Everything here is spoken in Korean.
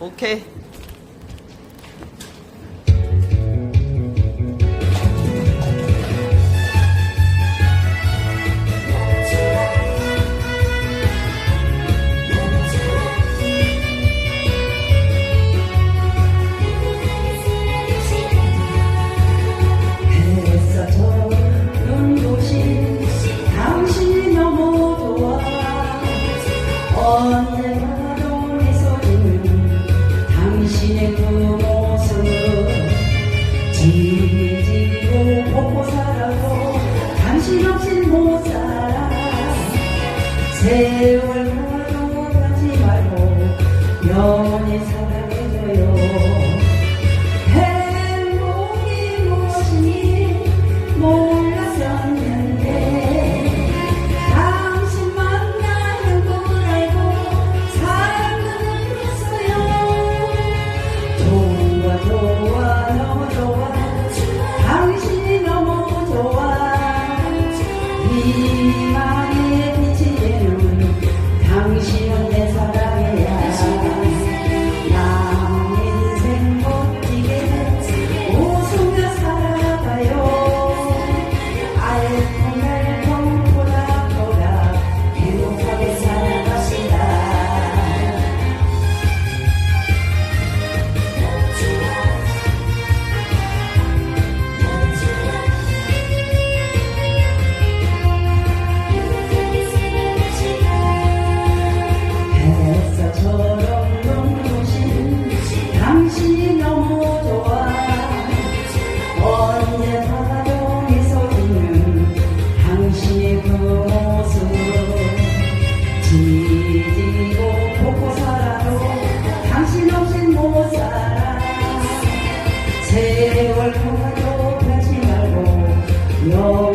오케이. on 세월로 가지 말고 영원히 살아 Señor.